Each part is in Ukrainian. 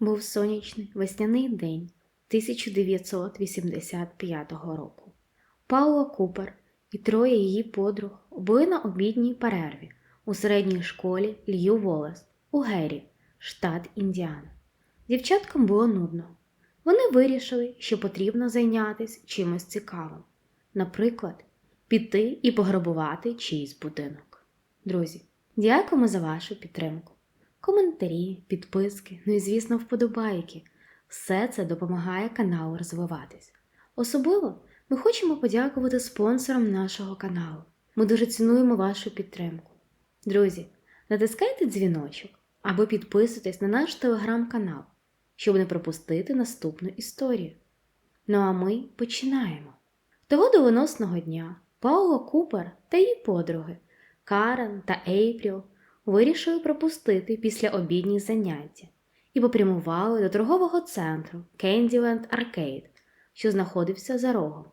Був сонячний весняний день 1985 року. Паула Купер і троє її подруг були на обідній перерві у середній школі Лью Волес у Гері, штат Індіана. Дівчаткам було нудно. Вони вирішили, що потрібно зайнятися чимось цікавим. Наприклад, піти і пограбувати чийсь будинок. Друзі, дякуємо за вашу підтримку. Коментарі, підписки, ну і, звісно, вподобайки. Все це допомагає каналу розвиватись. Особливо ми хочемо подякувати спонсорам нашого каналу. Ми дуже цінуємо вашу підтримку. Друзі, натискайте дзвіночок або підписуйтесь на наш телеграм-канал, щоб не пропустити наступну історію. Ну а ми починаємо. Того доленосного дня Паула Купер та її подруги Карен та Ейпріл вирішили пропустити після обідні заняття і попрямували до торгового центру Кенділенд Аркейд, що знаходився за рогом.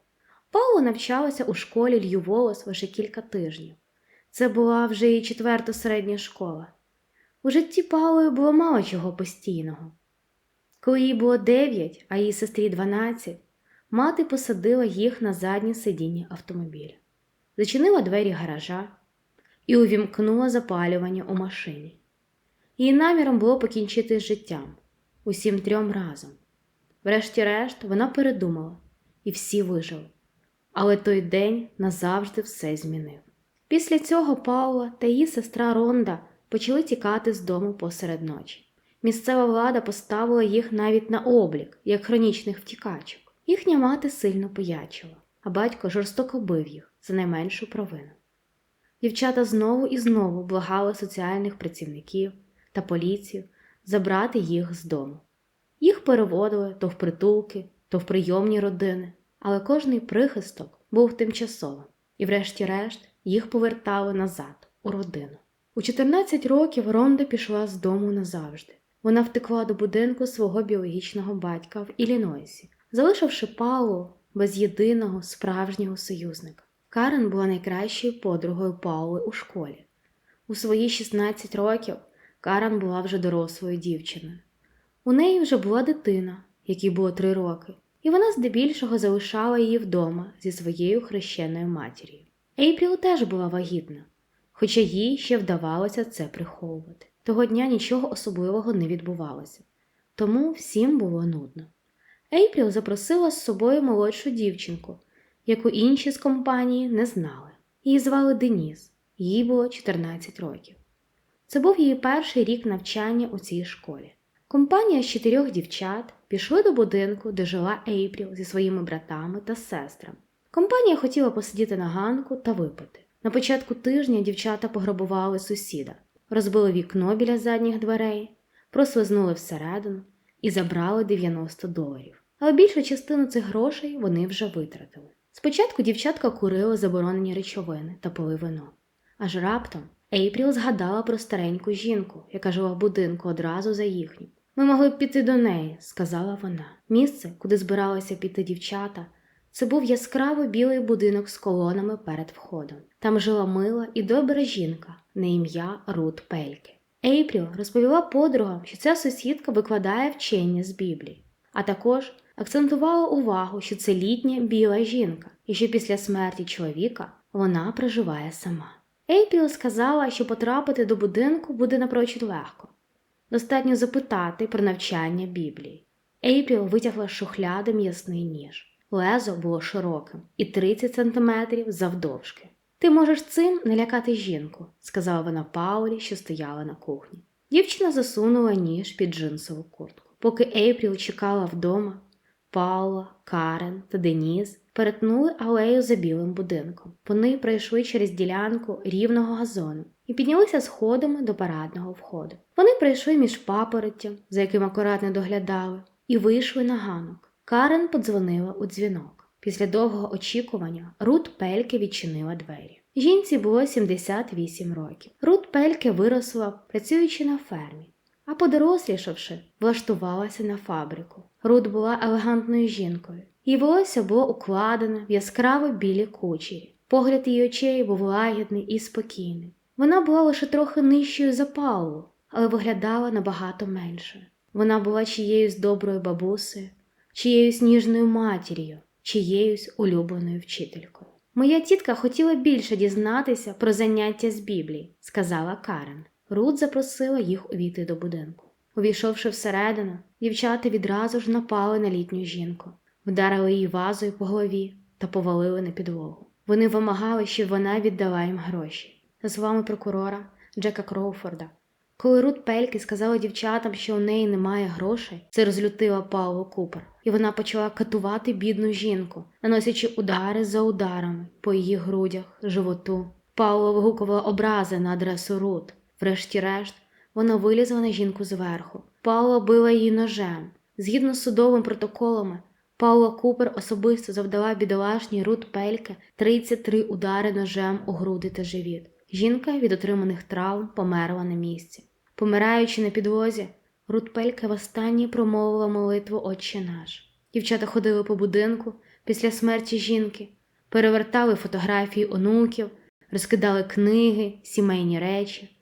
Паула навчалася у школі Лью лише кілька тижнів. Це була вже її четверта середня школа. У житті Паули було мало чого постійного. Коли їй було 9, а її сестрі 12, мати посадила їх на заднє сидіння автомобіля, зачинила двері гаража і увімкнула запалювання у машині. Її наміром було покінчити з життям усім трьом разом. Врешті-решт вона передумала, і всі вижили. Але той день назавжди все змінив. Після цього Паула та її сестра Ронда почали тікати з дому посеред ночі. Місцева влада поставила їх навіть на облік, як хронічних втікачок. Їхня мати сильно поячила, а батько жорстоко бив їх за найменшу провину. Дівчата знову і знову благали соціальних працівників та поліцію забрати їх з дому. Їх переводили то в притулки, то в прийомні родини, але кожний прихисток був тимчасовим, і, врешті-решт, їх повертали назад у родину. У 14 років Ронда пішла з дому назавжди. Вона втекла до будинку свого біологічного батька в Іллінойсі, залишивши Паулу без єдиного справжнього союзника. Карен була найкращою подругою Паули у школі. У свої 16 років Карен була вже дорослою дівчиною. У неї вже була дитина, якій було 3 роки, і вона здебільшого залишала її вдома зі своєю хрещеною матір'ю. Ейпріл теж була вагітна, хоча їй ще вдавалося це приховувати. Того дня нічого особливого не відбувалося, тому всім було нудно. Ейпріл запросила з собою молодшу дівчинку, яку інші з компанії не знали. Її звали Деніс, їй було 14 років. Це був її перший рік навчання у цій школі. Компанія з чотирьох дівчат пішли до будинку, де жила Ейпріл зі своїми братами та сестрами. Компанія хотіла посидіти на ганку та випити. На початку тижня дівчата пограбували сусіда, розбили вікно біля задніх дверей, прослизнули всередину і забрали 90 доларів. Але більшу частину цих грошей вони вже витратили. Спочатку дівчатка курила заборонені речовини та пили вино. Аж раптом Ейпріл згадала про стареньку жінку, яка жила в будинку одразу за їхнім. Ми могли б піти до неї, сказала вона. Місце, куди збиралися піти дівчата, це був яскраво білий будинок з колонами перед входом. Там жила мила і добра жінка на ім'я Рут Пельке. Ейпріл розповіла подругам, що ця сусідка викладає вчення з Біблії, а також акцентувала увагу, що це літня біла жінка, і що після смерті чоловіка вона проживає сама. Ейпріл сказала, що потрапити до будинку буде напрочуд легко. Достатньо запитати про навчання Біблії. Ейпріл витягла з шухляди м'ясний ніж. Лезо було широким і 30 сантиметрів завдовжки. Ти можеш цим налякати жінку, сказала вона Паулі, що стояла на кухні. Дівчина засунула ніж під джинсову куртку. Поки Ейпріл чекала вдома, Паула, Карен та Деніс перетнули алею за білим будинком. Вони пройшли через ділянку рівного газону і піднялися сходами до парадного входу. Вони пройшли між папоротям, за яким акуратно доглядали, і вийшли на ганок. Карен подзвонила у дзвінок. Після довгого очікування Рут Пельке відчинила двері. Жінці було 78 років. Рут Пельке виросла, працюючи на фермі, а подорослішавши, влаштувалася на фабрику. Рут була елегантною жінкою. Її волосся було укладене в яскраво білі кучері. Погляд її очей був лагідний і спокійний. Вона була лише трохи нижчою за Паулу, але виглядала набагато менше. Вона була чиєюсь доброю бабусею, чиєюсь ніжною матір'ю, чиєюсь улюбленою вчителькою. Моя тітка хотіла більше дізнатися про заняття з Біблії, сказала Карен. Рут запросила їх увійти до будинку. Увійшовши всередину, дівчата відразу ж напали на літню жінку, вдарили її вазою по голові та повалили на підлогу. Вони вимагали, щоб вона віддала їм гроші. За словами прокурора Джека Кроуфорда, коли Рут Пельки сказала дівчатам, що у неї немає грошей, це розлютила Пауло Купер, і вона почала катувати бідну жінку, наносячи удари за ударами по її грудях, животу. Пауло вигукувала образи на адресу Рут. Врешті-решт, вона вилізла на жінку зверху. Паула била її ножем. Згідно з судовими протоколами, Паула Купер особисто завдала бідолашній Рут Пельке 33 удари ножем у груди та живіт. Жінка від отриманих травм померла на місці. Помираючи на підлозі, Рут Пельке востаннє промовила молитву Отче наш. Дівчата ходили по будинку після смерті жінки, перевертали фотографії онуків, розкидали книги, сімейні речі.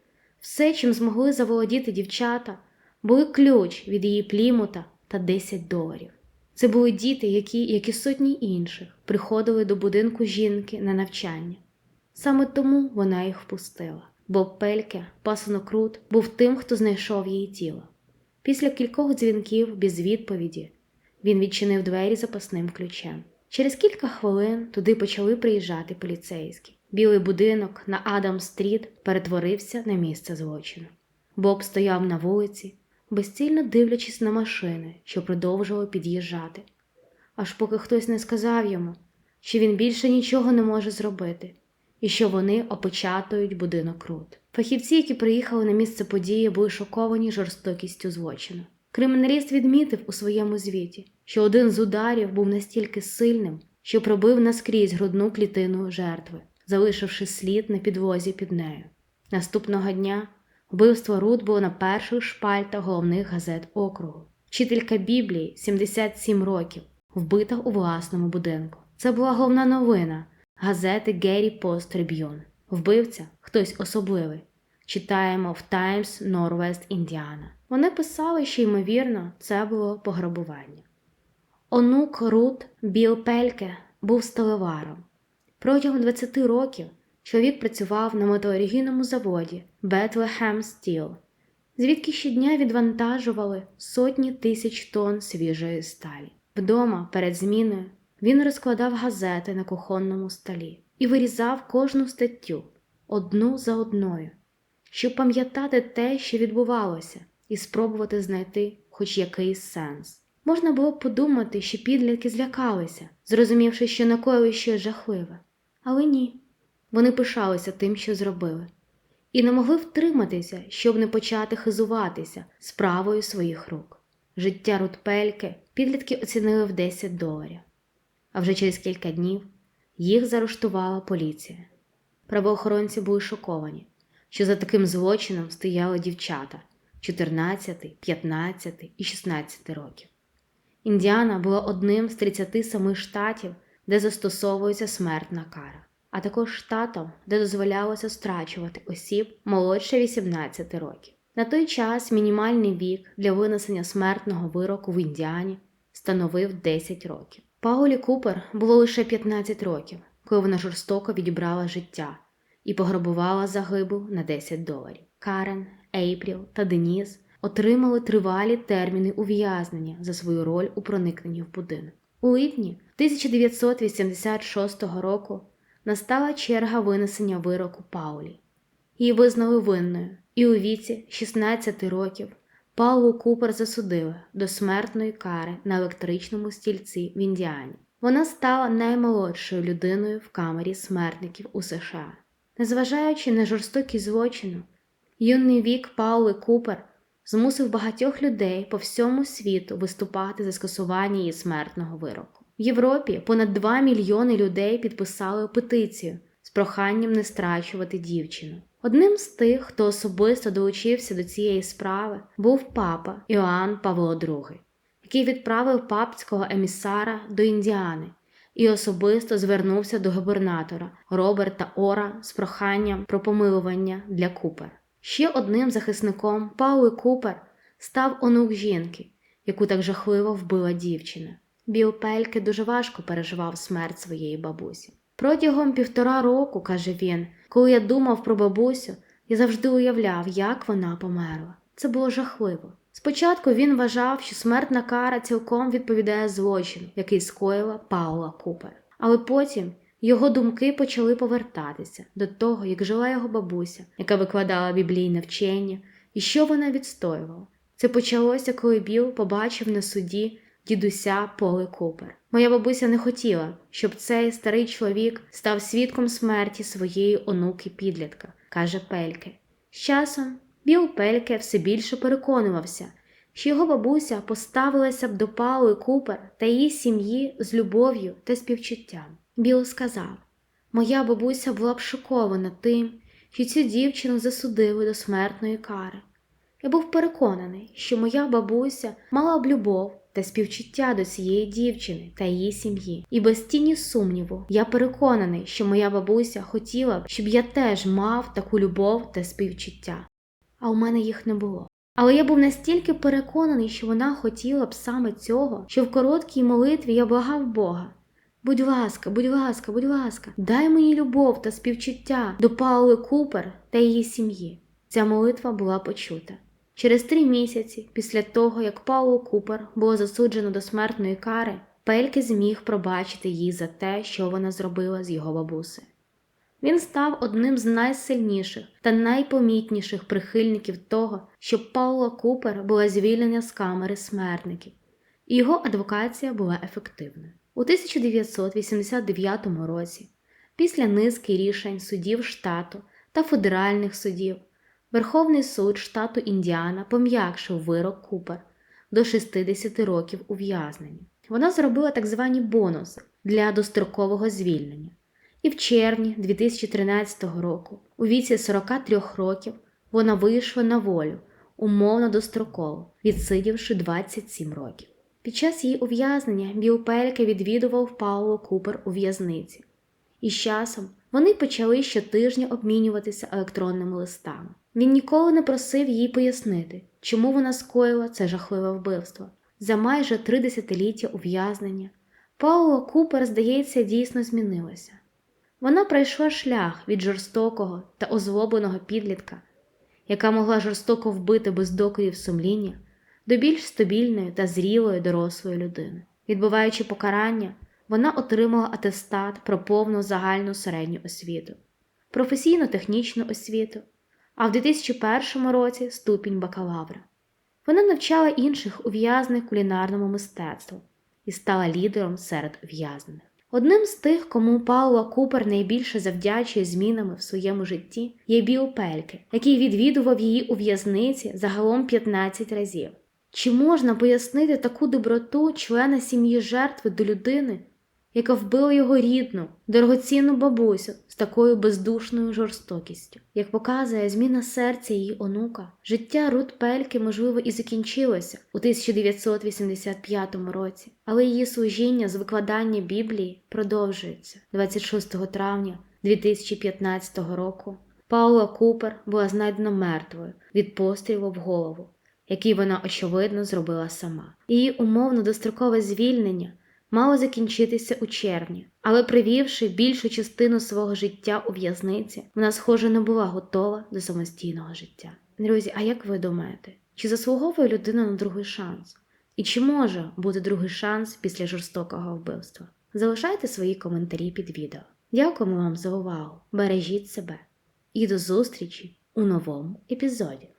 Все, чим змогли заволодіти дівчата, були ключ від її плімута та 10 доларів. Це були діти, які, як і сотні інших, приходили до будинку жінки на навчання. Саме тому вона їх впустила. Боб Пельке, пасонок Рут, був тим, хто знайшов її тіло. Після кількох дзвінків без відповіді він відчинив двері запасним ключем. Через кілька хвилин туди почали приїжджати поліцейські. Білий будинок на Адам-стріт перетворився на місце злочину. Боб стояв на вулиці, безцільно дивлячись на машини, що продовжували під'їжджати, аж поки хтось не сказав йому, що він більше нічого не може зробити, і що вони опечатують будинок Рут. Фахівці, які приїхали на місце події, були шоковані жорстокістю злочину. Криміналіст відмітив у своєму звіті, що один з ударів був настільки сильним, що пробив наскрізь грудну клітину жертви, залишивши слід на підвозі під нею. Наступного дня вбивство Рут було на перших шпальтах головних газет округу. Вчителька Біблії 77 років, вбита у власному будинку. Це була головна новина газети Геррі Пост Триб'юн. Вбивця хтось особливий. Читаємо в Times Northwest Індіана. Вони писали, що, ймовірно, це було пограбування. Онук Рут Біл Пельке був сталеваром. Протягом 20 років чоловік працював на металургійному заводі Bethlehem Steel, звідки щодня відвантажували сотні тисяч тонн свіжої сталі. Вдома перед зміною він розкладав газети на кухонному столі і вирізав кожну статтю одну за одною, щоб пам'ятати те, що відбувалося, і спробувати знайти хоч якийсь сенс. Можна було подумати, що підлітки злякалися, зрозумівши, що накоїли щось жахливе. Але ні, вони пишалися тим, що зробили, і не могли втриматися, щоб не почати хизуватися справою своїх рук. Життя Рутпельки підлітки оцінили в 10 доларів, а вже через кілька днів їх заарештувала поліція. Правоохоронці були шоковані, що за таким злочином стояли дівчата 14, 15 і 16 років. Індіана була одним з 37 штатів, де застосовується смертна кара, а також штатом, де дозволялося страчувати осіб молодше 18 років. На той час мінімальний вік для винесення смертного вироку в Індіані становив 10 років. Паулі Купер було лише 15 років, коли вона жорстоко відібрала життя і пограбувала загибу на 10 доларів. Карен, Ейпріл та Деніс отримали тривалі терміни ув'язнення за свою роль у проникненні в будинок. У липні 1986 року настала черга винесення вироку Паулі. Її визнали винною, і у віці 16 років Паулу Купер засудили до смертної кари на електричному стільці в Індіані. Вона стала наймолодшою людиною в камері смертників у США. Незважаючи на жорстокість злочину, юний вік Паули Купер змусив багатьох людей по всьому світу виступати за скасування її смертного вироку. В Європі понад 2 мільйони людей підписали петицію з проханням не страчувати дівчину. Одним з тих, хто особисто долучився до цієї справи, був папа Іоанн Павло II, який відправив папського емісара до Індіани і особисто звернувся до губернатора Роберта Ора з проханням про помилування для Купер. Ще одним захисником Паули Купер став онук жінки, яку так жахливо вбила дівчина. Біл Пельке дуже важко переживав смерть своєї бабусі. Протягом півтора року, каже він, коли я думав про бабусю, я завжди уявляв, як вона померла. Це було жахливо. Спочатку він вважав, що смертна кара цілком відповідає злочину, який скоїла Паула Купер. Але потім його думки почали повертатися до того, як жила його бабуся, яка викладала біблійне вчення, і що вона відстоювала. Це почалося, коли Біл побачив на суді дідуся Поли Купер. Моя бабуся не хотіла, щоб цей старий чоловік став свідком смерті своєї онуки підлітка, каже Пельке. З часом Біл Пельке все більше переконувався, що його бабуся поставилася б до Паули Купер та її сім'ї з любов'ю та співчуттям. Біл сказав: Моя бабуся була б шокована тим, що цю дівчину засудили до смертної кари. Я був переконаний, що моя бабуся мала б любов та співчуття до цієї дівчини та її сім'ї. І без тіні сумніву, я переконаний, що моя бабуся хотіла б, щоб я теж мав таку любов та співчуття. А у мене їх не було. Але я був настільки переконаний, що вона хотіла б саме цього, що в короткій молитві я благав Бога. Будь ласка, будь ласка, будь ласка, дай мені любов та співчуття до Паули Купер та її сім'ї. Ця молитва була почута. Через три місяці, після того, як Паулу Купер було засуджено до смертної кари, Пельке зміг пробачити їй за те, що вона зробила з його бабусею. Він став одним з найсильніших та найпомітніших прихильників того, щоб Паула Купер була звільнена з камери смертників, і його адвокація була ефективною. У 1989 році, після низки рішень судів штату та федеральних судів, Верховний суд штату Індіана пом'якшив вирок Купер до 60 років ув'язнення. Вона зробила так звані бонуси для дострокового звільнення. І в червні 2013 року, у віці 43 років, вона вийшла на волю, умовно достроково, відсидівши 27 років. Під час її ув'язнення Біл відвідував Пауло Купер у в'язниці, і з часом вони почали щотижня обмінюватися електронними листами. Він ніколи не просив їй пояснити, чому вона скоїла це жахливе вбивство. За майже три десятиліття ув'язнення Пауло Купер, здається, дійсно змінилася. Вона пройшла шлях від жорстокого та озлобленого підлітка, яка могла жорстоко вбити без докорів сумління, до більш стабільної та зрілої дорослої людини. Відбуваючи покарання, вона отримала атестат про повну загальну середню освіту, професійно-технічну освіту, а в 2001 році ступінь бакалавра. Вона навчала інших ув'язнених кулінарному мистецтву і стала лідером серед ув'язнених. Одним з тих, кому Паула Купер найбільше завдячує змінами в своєму житті, є Біл Пельке, який відвідував її у в'язниці загалом 15 разів. Чи можна пояснити таку доброту члена сім'ї жертви до людини, яка вбила його рідну, дорогоцінну бабусю з такою бездушною жорстокістю? Як показує зміна серця її онука, життя Рут Пельки, можливо, і закінчилося у 1985 році, але її служіння з викладання Біблії продовжується 26 травня 2015 року. Паула Купер була знайдена мертвою від пострілу в голову який вона, очевидно, зробила сама. Її умовно дострокове звільнення мало закінчитися у червні, але привівши більшу частину свого життя у в'язниці, вона, схоже, не була готова до самостійного життя. Друзі, а як ви думаєте, чи заслуговує людина на другий шанс? І чи може бути другий шанс після жорстокого вбивства? Залишайте свої коментарі під відео. Дякуємо вам за увагу! Бережіть себе і до зустрічі у новому епізоді.